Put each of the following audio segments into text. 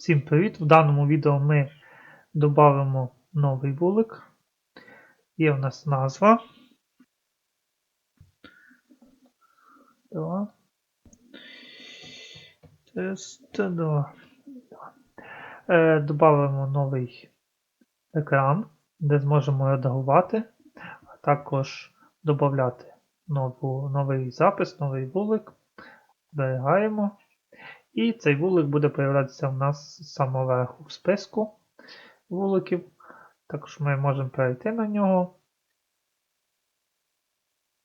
Всім привіт! В даному відео ми додамо новий вулик. Є в нас назва. Два. Тест 2. Е, Добавимо новий екран, де зможемо редагувати, а також додати новий запис, новий вулик. Зберігаємо. І цей вулик буде появлятися в нас з самого верху в списку вуликів. Також ми можемо перейти на нього.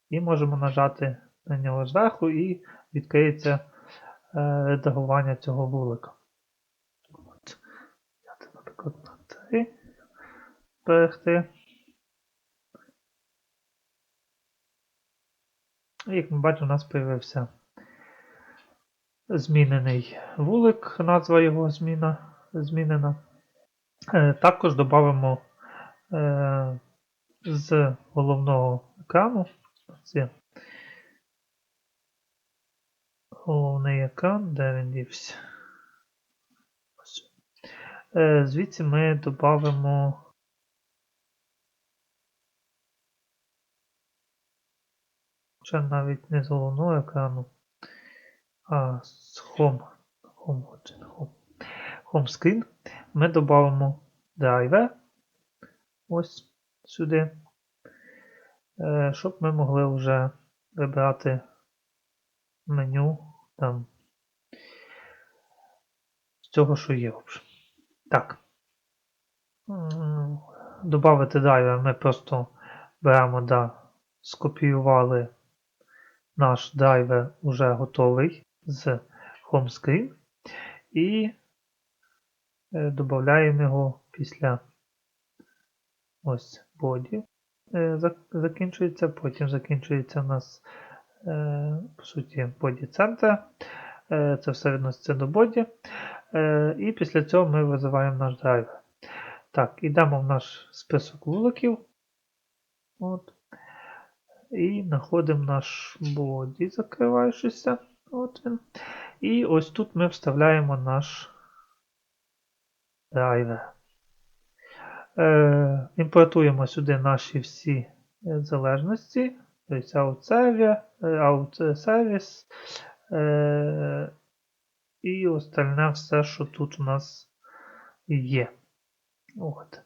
І можемо нажати на нього зверху і відкриється е, редагування цього вулика. От. Взяти, наприклад, на 3. Берегти. І як ми бачимо, у нас з'явився змінений вулик, назва його зміна, змінена. Е, Також додамо е, з головного екрану. Це головний екран, де він дівся. Е, Звідси ми додамо ще навіть не з головного екрану, з Home. Home, Home. Screen. Ми додамо драйвер ось сюди, е, щоб ми могли вже вибрати меню там з цього, що є. Так. Добавити драйвер ми просто беремо, да, скопіювали наш драйвер уже готовий з HomeScreen і е, додаємо його після ось body. е, Закінчується, потім закінчується у нас е, по суті body центр. Це все відноситься до body. І після цього ми визиваємо наш драйвер. Так, йдемо в наш список вуликів. От. І знаходимо наш body, закриваючися. От він. І ось тут ми вставляємо наш драйвер. Е, імпортуємо сюди наші всі е, залежності. Тобто OutService, е, OutService е, і остальне все, що тут у нас є. От.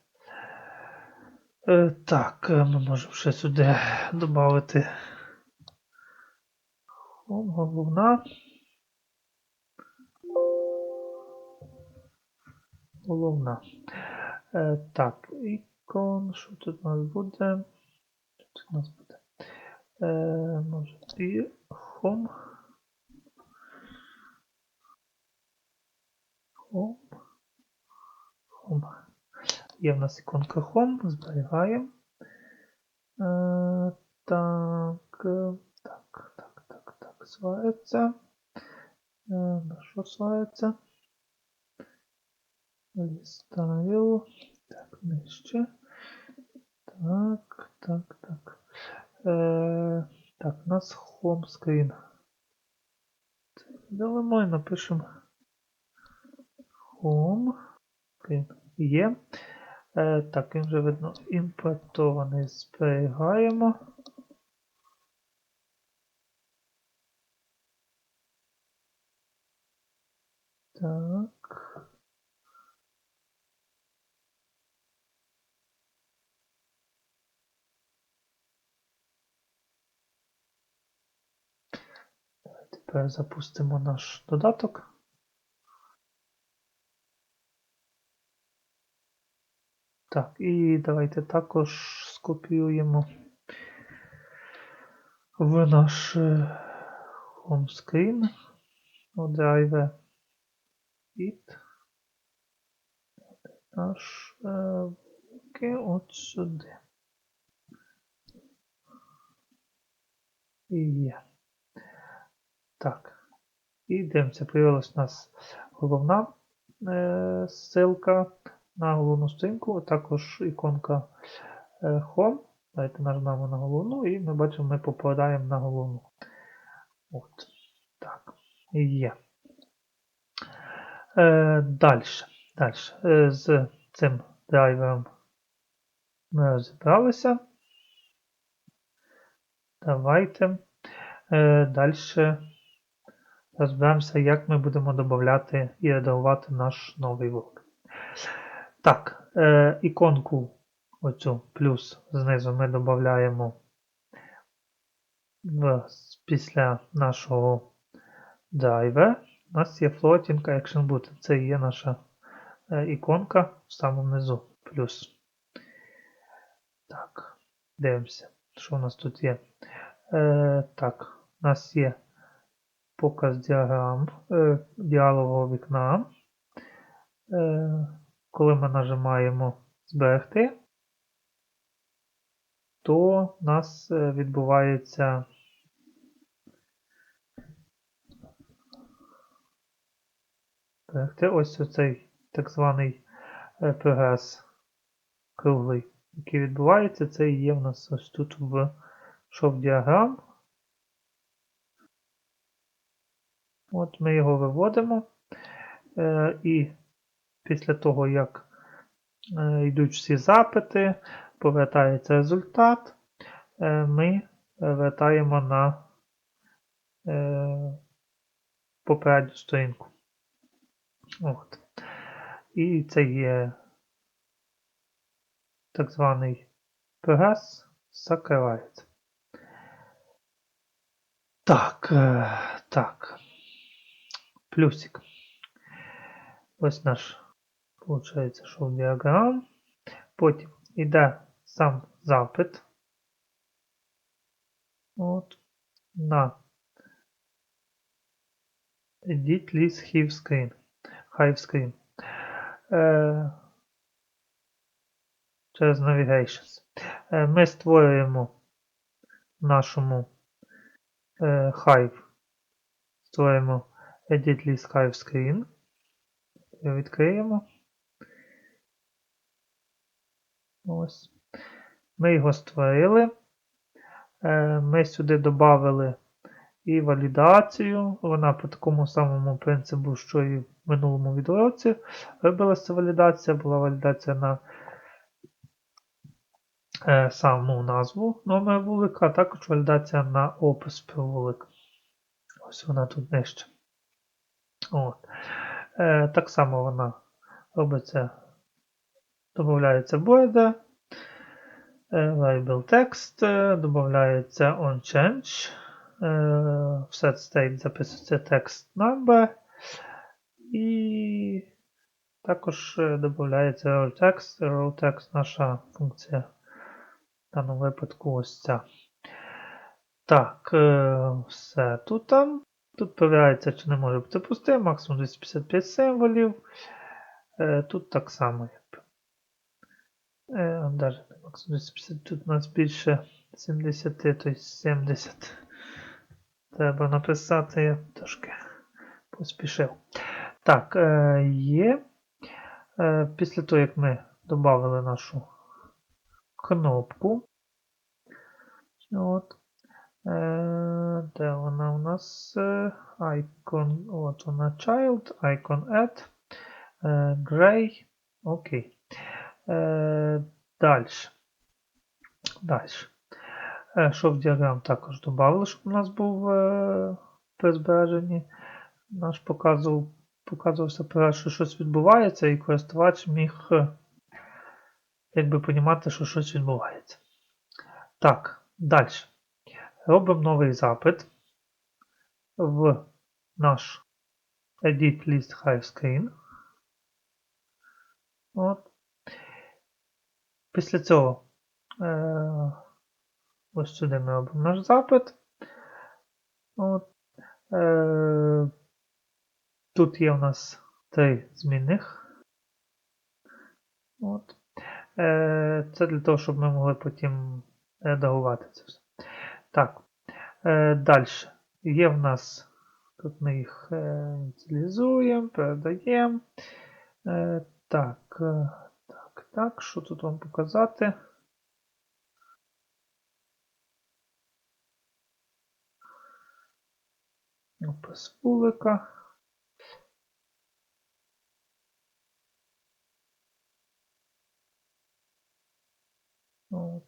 Е, так, е, ми можемо ще сюди додати головна. Головна. Е, так, ікон, що тут у нас буде? Що тут у нас буде? Е, може і home. Home. Home. Є в нас іконка Home, зберігаємо. Е, так, свається. Е, на що свається? Листаю. Так, нижче. Так, так, так. Е, так, у нас home screen. Видалимо і напишемо home. Є. Е, так, він вже видно імпортований. Зберігаємо. Так. Тепер запустимо наш додаток. Так, і давайте також скопіюємо в наш е, homescreen driver it наш е, от сюди. І є. Так. І дивимося, появилась у нас головна е, ссылка на головну сторінку, а також іконка е, Home. Давайте нажмемо на головну і ми бачимо, ми попадаємо на головну. От. Так. І є. Е, далі. Далі. Е, з цим драйвером ми розібралися. Давайте е, далі розберемося, як ми будемо додати і редагувати наш новий влог. Так, іконку оцю плюс знизу ми додаємо після нашого драйвера. У нас є Floating Action Button. Це є наша е, іконка в самому низу. Плюс. Так, дивимося, що у нас тут є. Е, Так, у нас є показ діаграм, е, діалогового вікна. Е, коли ми нажимаємо зберегти, то у нас е, відбувається зберегти ось оцей так званий е, прогрес круглий, який відбувається, це є в нас ось тут в шов діаграм. От ми його виводимо. Е, і після того, як е, йдуть всі запити, повертається результат, е, ми вертаємо на е, попередню сторінку. От. І це є так званий прогрес закривається. Так, е, так. Плюсик. Ось наш, виходить, шов діаграм. Потім йде сам запит. От. На Edit list Hive Screen. Hive Е, через Navigations. Е, ми створюємо в нашому е, Hive. Створюємо Edit list Hive Screen. Його відкриємо. Ось. Ми його створили. Е, Ми сюди додали і валідацію. Вона по такому самому принципу, що і минулому відеоці робилася валідація. Була валідація на е, саму назву номер вулика, а також валідація на опис вулик. Ось вона тут нижче. От. Е, Так само вона робиться, додається border, е, label text, е, додається onChange, е, set state записується text number і також е, додається row text. Text наша функція в даному випадку ось ця. Так, е, все тут там. Тут перевіряється, чи не може бути пустим, максимум 255 символів. Е, Тут так само. Навіть максимум 250, тут у нас більше 70, тобто 70. Треба написати, я трошки поспішив. Так, е, є. Е, Після того, як ми додали нашу кнопку. От. Е, Де вона у нас? Icon, от вона child, icon add, gray. Окей. Далі. Далі. Шов діаграм також додали, щоб у нас був при збереженні. Наш показував, показувався що щось відбувається, і користувач міг е, якби понімати, що щось відбувається. Так, далі. Робимо новий запит в наш Edit List Hive Screen. От. Після цього е, ось сюди ми робимо наш запит. От. Е, Тут є у нас три змінних. От. Е, Це для того, щоб ми могли потім редагувати це все. Так, е, далі. Є в нас, тут ми їх е, ініціалізуємо, передаємо. Е, так, е, так, так, що тут вам показати? Опис вулика. От.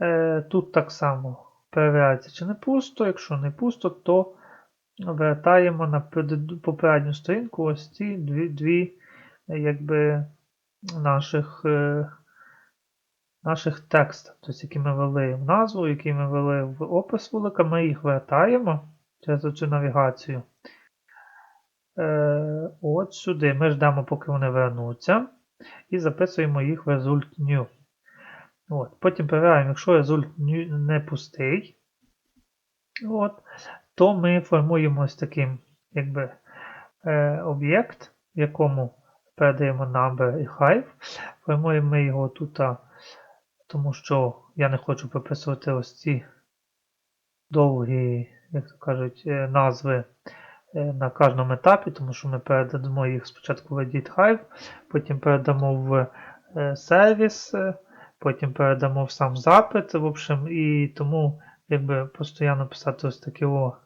Е, тут так само перевіряється, чи не пусто. Якщо не пусто, то вертаємо на попередню сторінку ось ці дві, дві якби, наших, е, наших текстів, тобто, які ми ввели в назву, які ми ввели в опис вулика, ми їх вертаємо через цю навігацію. Е, от сюди. Ми ждемо, поки вони вернуться, і записуємо їх в result new. От. Потім перевіряємо, якщо result не пустий, от, то ми формуємо ось таким якби, е, об'єкт, в якому передаємо number і hive. Формуємо ми його тут, тому що я не хочу прописувати ось ці довгі, як то кажуть, е, назви е, на кожному етапі, тому що ми передамо їх спочатку в edit hive, потім передамо в сервіс, потім передамо в сам запит. В общем, і тому якби постійно писати ось такі о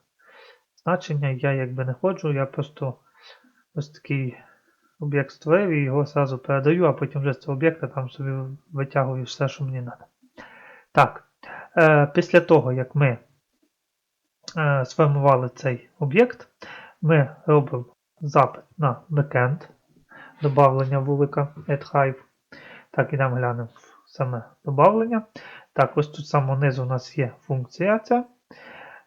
значення я якби не ходжу, я просто ось такий об'єкт створив і його зразу передаю, а потім вже з цього об'єкта там собі витягую все, що мені треба. Так, е, після того, як ми е, сформували цей об'єкт, ми робимо запит на backend, добавлення вулика add-hive. Так, ідемо глянемо саме добавлення. Так, ось тут саме знизу у нас є функція ця.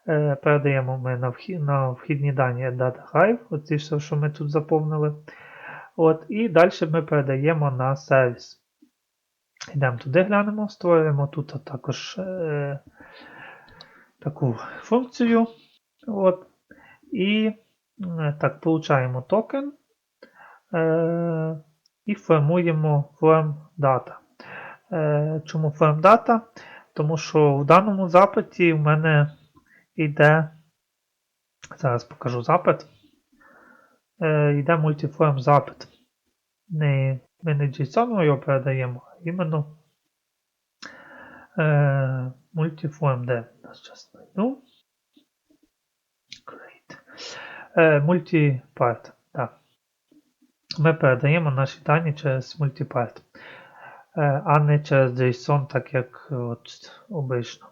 Е, передаємо ми на, вхід, на вхідні дані Data Hive, оці все, що ми тут заповнили. От, І далі ми передаємо на сервіс. Йдемо туди, глянемо, створюємо тут також е, таку функцію. От, І е, так, получаємо токен е, і формуємо form data. Е, чому form data? Тому що в даному запиті в мене йде, зараз покажу запит, е, йде мультиформ запит. Не, ми не JSON його передаємо, а іменно е, де нас зараз знайду. Great. Е, так. Ми передаємо наші дані через е, а не через JSON, так як от, обично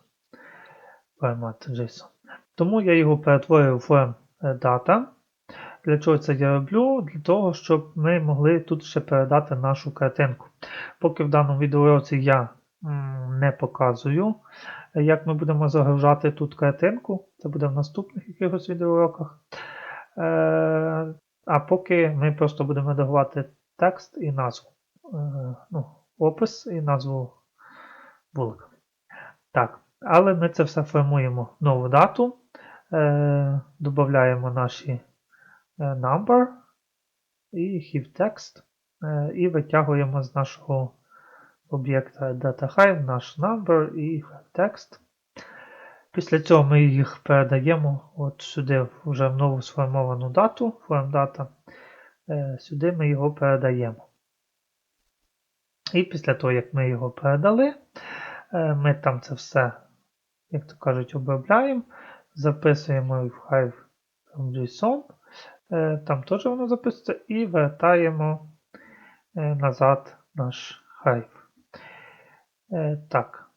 формат JSON. Тому я його перетворюю в data. Для чого це я роблю? Для того, щоб ми могли тут ще передати нашу картинку. Поки в даному відеоуроці я не показую, як ми будемо загружати тут картинку. Це буде в наступних якихось відеоуроках. А поки ми просто будемо редагувати текст і назву. Ну, опис і назву вулика. Так, але ми це все формуємо нову дату, е, додаємо наші е, number і have text, е, і витягуємо з нашого об'єкта DataHive наш number і text. Після цього ми їх передаємо от сюди вже в нову сформовану дату, FormData. Е, Сюди ми його передаємо. І після того, як ми його передали, е, ми там це все, як то кажуть, обробляємо, записуємо в Hive JSON, е, там теж воно записується, і вертаємо е, назад наш Hive. Так,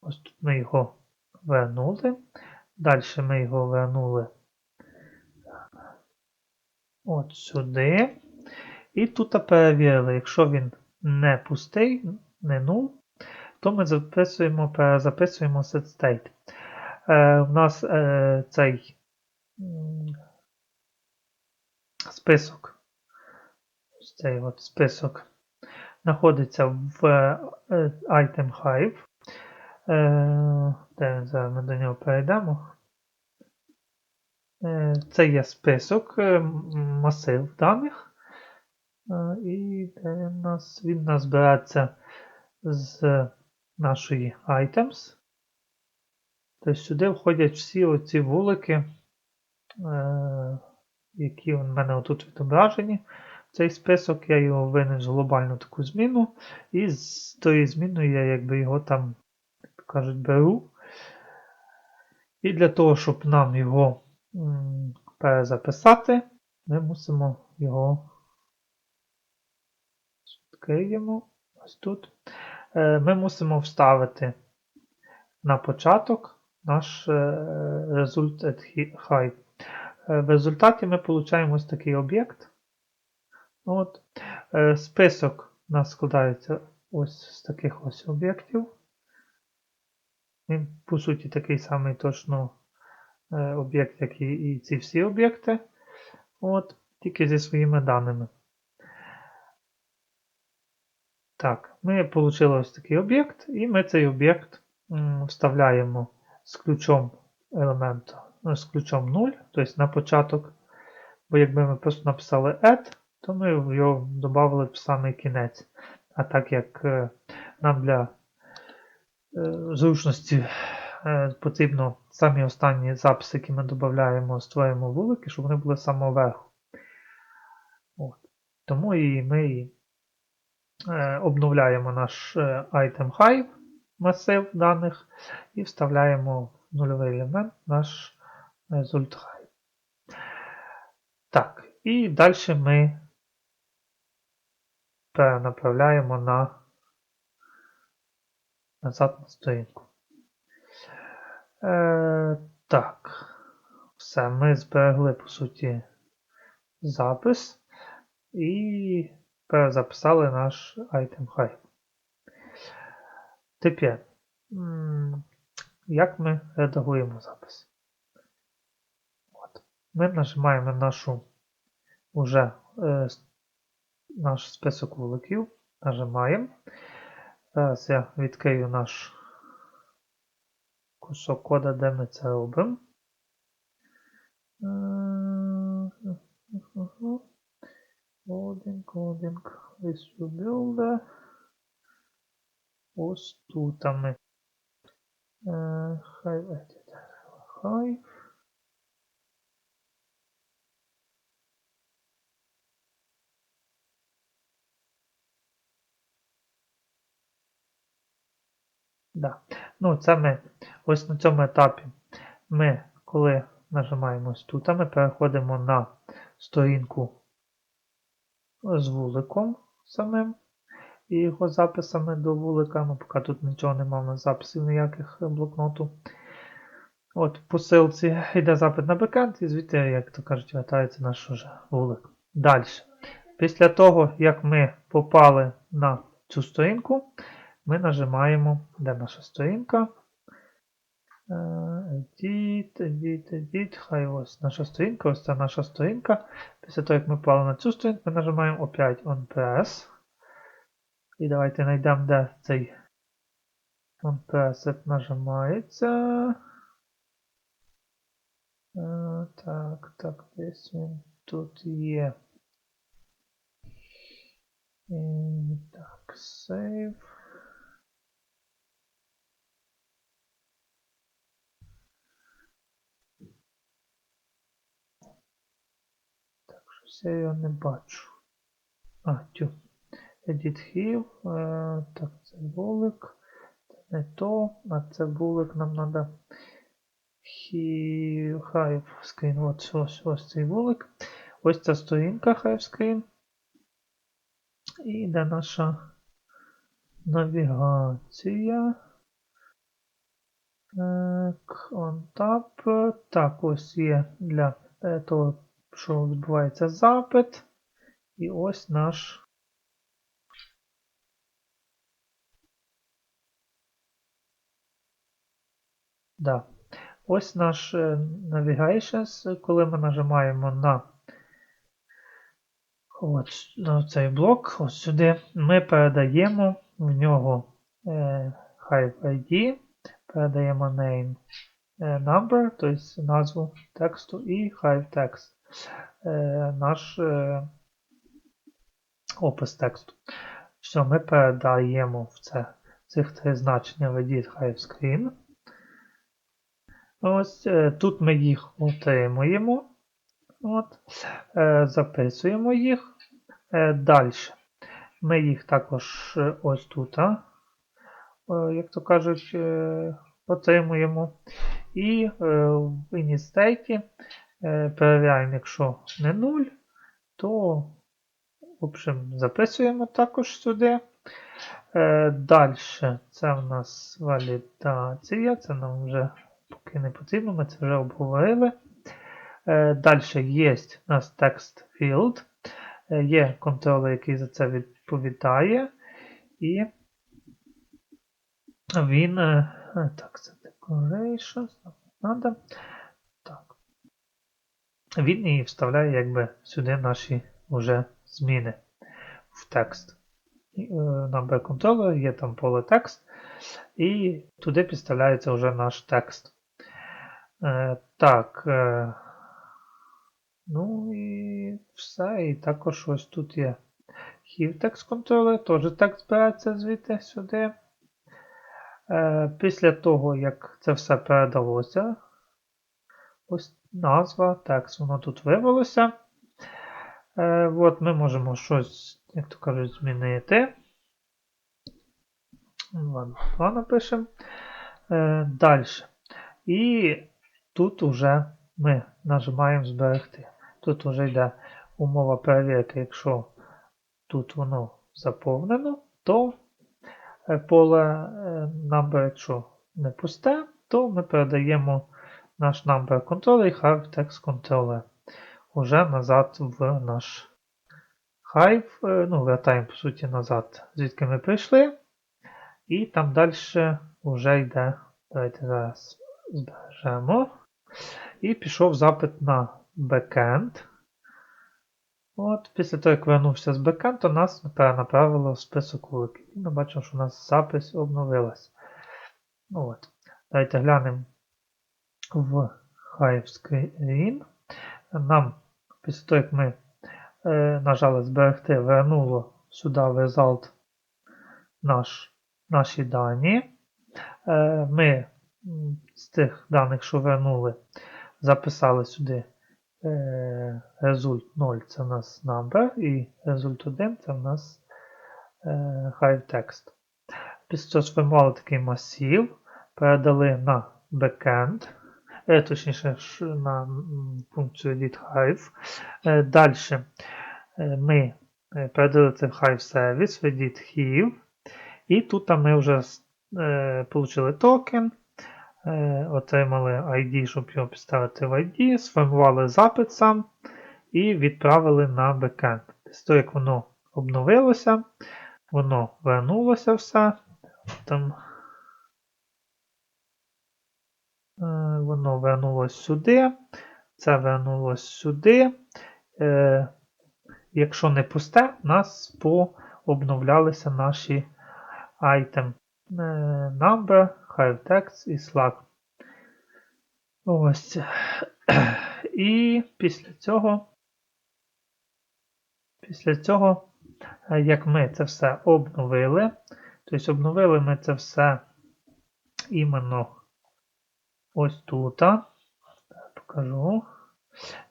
ось тут ми його вернули. Далі ми його вернули от сюди. І тут перевірили, якщо він не пустий, не null, то ми записуємо, перезаписуємо setState. Е, У нас е, цей список, цей от список знаходиться в е, item Hive. Е, де зараз ми до нього перейдемо. Е, Це є список, е, масив даних. Е, І він нас, він береться з нашої items. Тобто сюди входять всі оці вулики, е, які в мене отут відображені. Цей список я його винес в глобальну таку зміну, і з тої зміною я якби його там, як кажуть, беру. І для того, щоб нам його перезаписати, ми мусимо його відкриємо ось тут. е, ми мусимо вставити на початок наш е, результат high. Е, В результаті ми отримуємо ось такий об'єкт. От. Список у нас складається ось з таких ось об'єктів. Він, по суті, такий самий точно об'єкт, як і ці всі об'єкти. От, тільки зі своїми даними. Так, ми отримали ось такий об'єкт, і ми цей об'єкт вставляємо з ключом елемента, ну, з ключом 0, тобто на початок. Бо якби ми просто написали add, то ми його додали в самий кінець. А так як е, нам для е, зручності е, потрібно самі останні записи, які ми додаємо, створюємо вулики, щоб вони були з самого верху. От. Тому і ми обновляємо наш е, item hive масив даних і вставляємо в нульовий елемент наш result hive. Так, і далі ми перенаправляємо на назад на сторінку. Е, так, все, ми зберегли, по суті, запис і перезаписали наш item hive. Тепер, як ми редагуємо запис? От. Ми нажимаємо нашу уже е, наш список вуликів, нажимаємо. Зараз я відкрию наш кусок кода, де ми це робимо. Е, Coding, coding, issue builder. Ось тут ми. Е, Hive editor. Hive. Да. Ну, це ми ось на цьому етапі ми, коли нажимаємо ось тут, ми переходимо на сторінку з вуликом самим і його записами до вулика. Ну, поки тут нічого немає, у нас записів ніяких е, блокноту. От, по ссылці йде запит на бекенд, і звідти, як то кажуть, вертається наш уже вулик. Далі. Після того, як ми попали на цю сторінку, ми нажимаємо, де наша сторінка. Edit, edit, edit, хай ось наша сторінка, ось це наша сторінка. Після того, як ми попали на цю сторінку, нажимаємо опять On Press. І давайте знайдемо, де цей On Press нажимається. Е, Так, так, десь він тут є. І, так, save. Щось я не бачу. А, тю. Edit Hill. Е, так, це вулик. Це не то, а це вулик нам треба. Hive Screen. Ось, ось, ось цей вулик. Ось ця сторінка Hive Screen. І де наша навігація. Так, on top. Так, ось є для е, того, що відбувається запит. І ось наш. Да. Ось наш е, Navigations, коли ми нажимаємо на цей блок, ось сюди, ми передаємо в нього е, Hive ID, передаємо name е, number, тобто назву тексту і Hive text, наш е, опис тексту. Все, ми передаємо в це цих три значення в edit Hive Screen. Ось е, тут ми їх отримуємо. От, е, записуємо їх. Е, Далі. Ми їх також е, ось тут, е, як то кажуть, е, отримуємо. І е, в е, перевіряємо, якщо не 0, то в общем, записуємо також сюди. Е, Далі це в нас валідація. Це нам вже поки не потрібно, ми це вже обговорили. Е, Далі є у нас text field. Е, Є контролер, який за це відповідає. І він. е, е, Так, це Надо. Так. Він і вставляє якби сюди наші вже зміни в текст. Е, Number controller, є там поле текст, і туди підставляється вже наш текст. Е, так. Е, ну і все. І також ось тут є Hive Text Controller, теж текст збирається звідти сюди. Після того, як це все передалося, ось назва, текст, воно тут вивелося. Е, от ми можемо щось, як то кажуть, змінити. Ладно, 2 напишемо. Е, Далі. І тут уже ми нажимаємо зберегти. Тут вже йде умова перевірки, якщо тут воно заповнено, то е, поле е, number, якщо не пусте, то ми передаємо наш number controller і Hive text controller уже назад в наш Hive, е, ну, вертаємо, по суті, назад, звідки ми прийшли. І там далі вже йде. Давайте зараз збережемо. І пішов запит на backend. От, Після того, як вернувся з то нас перенаправило в список вуликів. І ми бачимо, що у нас запис обновилась. Ну, от. Давайте глянемо в Hive Screen. Нам після того, як ми е, нажали зберегти, вернуло сюди в наш, наші дані. Е, ми з тих даних, що вернули, записали сюди е, результ 0 це в нас number, і результ 1 це в нас е, Hive text. Після цього сформували такий масив, передали на backend, точніше на функцію. Е, Далі е, ми е, передали це в Hive Service, в edit Hive. І тут ми вже е, отримали токен, е, отримали ID, щоб його підставити в ID, сформували запит сам і відправили на бекенд. Після того, як воно обновилося, воно вернулося все. Там, е, воно вернулося сюди, це вернулося сюди. Е, якщо не пусте, у нас пообновлялися наші item е, number, hive text і slug. Ось. І після цього, після цього, е, як ми це все обновили, тобто обновили ми це все іменно ось тут. Покажу.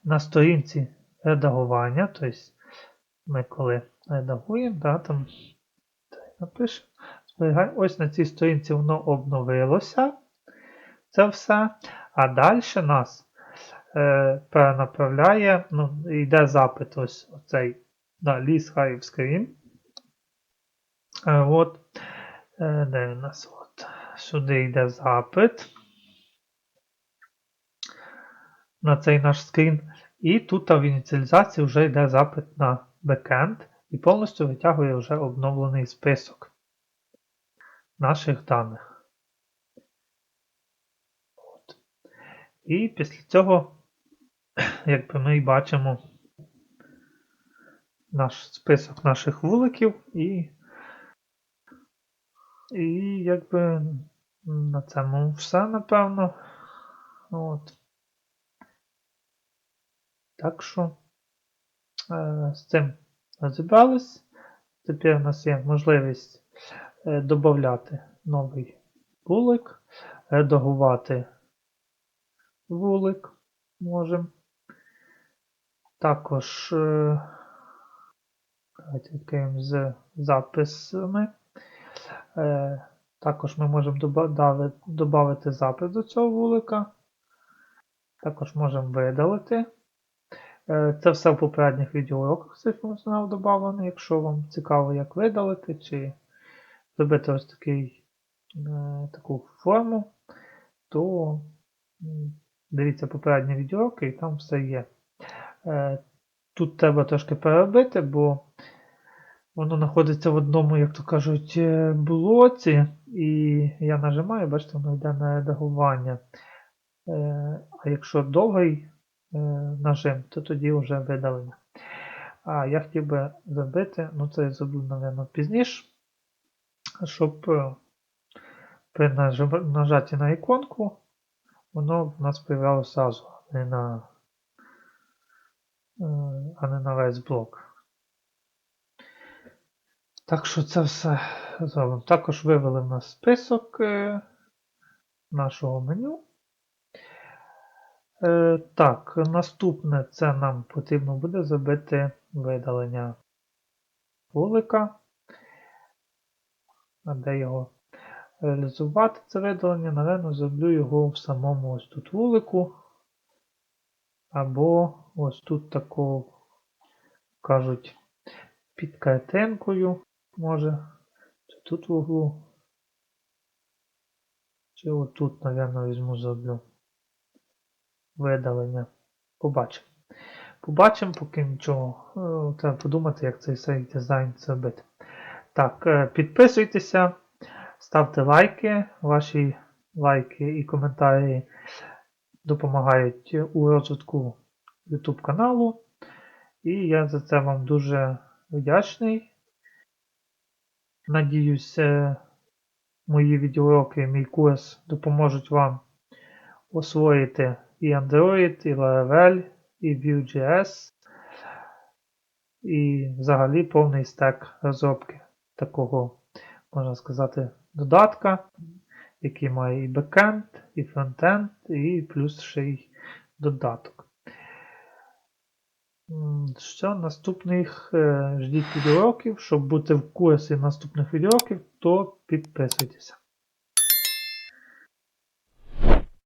На сторінці редагування, тобто ми коли редагуємо, да, там напишемо. Ось на цій сторінці воно обновилося. Це все. А далі нас е, перенаправляє, ну, йде запит ось оцей да, ліс Hive Screen. Е, от, е, де у нас? От, сюди йде запит. На цей наш скрін. І тут в ініціалізації вже йде запит на бекенд і повністю витягує вже обновлений список наших даних. От. І після цього, якби ми бачимо наш список наших вуликів і, і якби на цьому все, напевно. От. Так що е, з цим розібрались. Тепер у нас є можливість е, додати новий вулик, редагувати вулик можемо. Також е, давайте відкриємо з записами. Також ми можемо додати запис до цього вулика. Також можемо видалити. Е, Це все в попередніх відеоуроках цей функціонал додавлений. Якщо вам цікаво, як видалити, чи зробити ось такий, е, таку форму, то дивіться попередні відеоуроки і там все є. Е, Тут треба трошки переробити, бо воно знаходиться в одному, як то кажуть, блоці, і я нажимаю, бачите, воно йде на редагування. А якщо довгий нажим, то тоді вже видалення. А я хотів би зробити, ну це я зроблю, напевно, пізніше, щоб е, при нажатті на іконку воно в нас появлялося зразу, а не на, е, а не на весь блок. Так що це все зробимо. Також вивели в нас список е, нашого меню. Е, так, наступне це нам потрібно буде зробити видалення вулика. Де його реалізувати це видалення? Наверно, зроблю його в самому ось тут вулику. Або ось тут такого, кажуть, під картинкою, може, чи тут в углу. Чи отут, напевно, візьму зроблю видалення. Побачимо. Побачимо, поки нічого. Е, Треба подумати, як цей цей дизайн зробити. Так, е, підписуйтеся, ставте лайки. Ваші лайки і коментарі допомагають у розвитку YouTube каналу. І я за це вам дуже вдячний. Надіюсь, е, мої відеоуроки, мій курс допоможуть вам освоїти і Android, і Laravel, і Vue.js, і взагалі повний стек розробки такого, можна сказати, додатка, який має і бекенд, і фронтенд, і плюс ще й додаток. Що наступних е, ждіть відеоуроків, щоб бути в курсі наступних відеоуроків, то підписуйтеся.